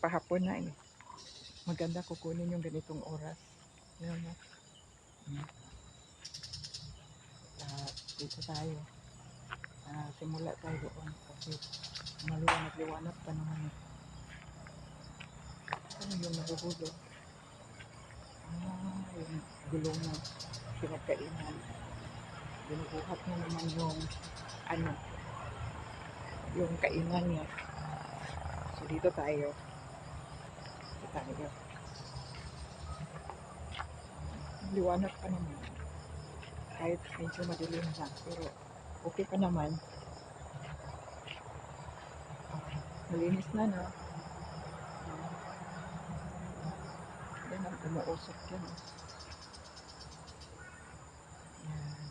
pahapon na eh. Maganda kukunin yung ganitong oras. Yan na. At dito tayo. Ah, simula tayo doon kasi maliwanag-liwanag pa naman. eh. Ano yung nahuhulog? Ah, yung gulong ng pinagkainan. Binubuhat niya naman yung ano, yung kainan niya. So dito tayo. Tayo. Liwanag pa naman. Kahit medyo madilim na. Pero okay pa naman. Ah, malinis na no. Ah, yan ang umuusok yan. Yan.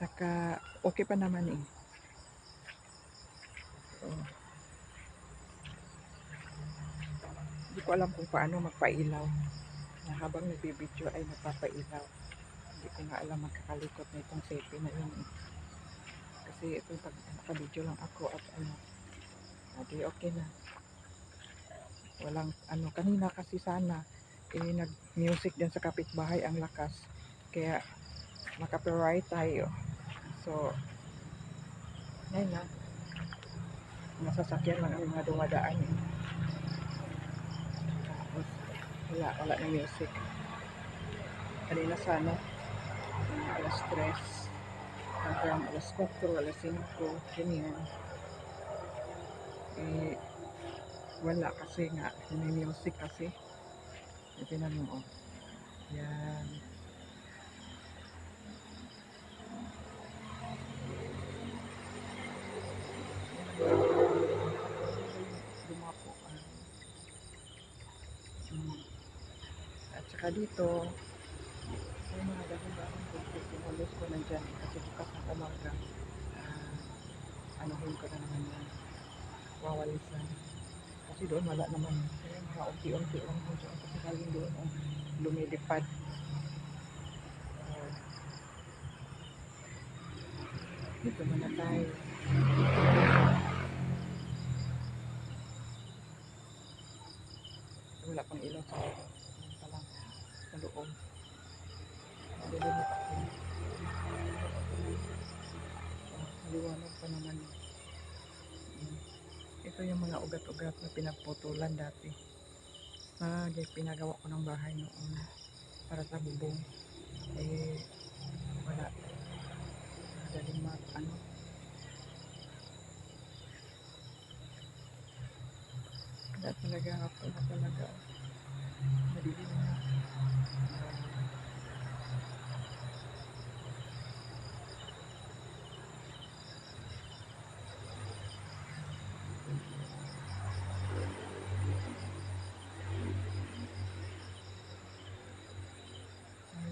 Saka okay pa naman eh. So, hindi ko alam kung paano magpailaw. Na habang nagbibideo ay napapailaw. Hindi ko nga alam magkakalikot na itong sepi na yun. eh. Kasi ito pag nakabideo lang ako at ano, hindi okay na. Walang ano, kanina kasi sana eh, nag-music din sa kapitbahay ang lakas. Kaya makapiright tayo. So, ayun na. Masasakyan lang ang mga dumadaan eh. Tapos, wala, wala na music. Kanina sana, mga alas 3, hanggang alas 4, alas 5, ganyan. Eh, wala kasi nga, may music kasi. Ito na mo, oh. Yan. Saka dito, may mga dahon-dahon ko pinulos ko nandyan kasi bukas ng umaga. Ah, anuhin ko na naman yan. Wawalisan. Kasi doon wala naman. Kaya mga unti-unti lang ko dyan kasi galing doon oh, lumilipad. Ah, dito muna tayo. Wala pang ilaw sa loob. Yan pa lang. Sa loob. Ah, Maliwanag pa naman. Ito yung mga ugat-ugat na pinagputulan dati. Di, pinagawa ko ng bahay noon para sa bubong. Eh, wala. Madaling mag, ano, wala talaga ako na talaga. Madilim na.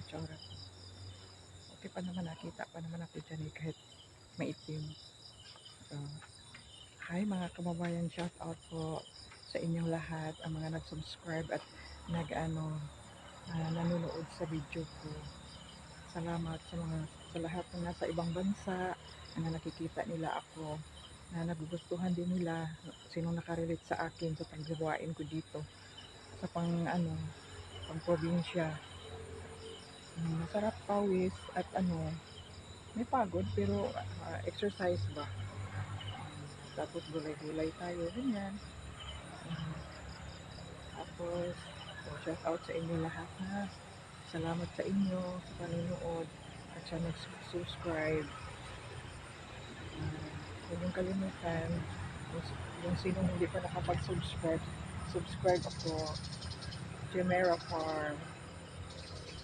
Yung tsura ko? Okay pa naman nakita pa naman ako dyan eh, kahit maitim. So, hi mga kababayan, shout out po sa inyong lahat, ang mga nag-subscribe at nag-ano, ah, nanonood sa video ko. Salamat sa mga sa lahat ng nasa ibang bansa na nakikita nila ako na nagugustuhan din nila sino nakarelate sa akin sa paggawain ko dito sa pang ano pang probinsya masarap pawis at ano may pagod pero ah, exercise ba? Mm, tapos gulay-gulay tayo ganyan. Mm, tapos so, shout out sa inyo lahat na salamat sa inyo sa panonood at sa nag-subscribe. Uh, huwag niyong kalimutan yung, yung sino hindi pa nakapag-subscribe subscribe ako. Gemera Farm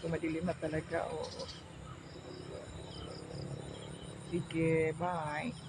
kung madilim na talaga, oo. Sige, bye.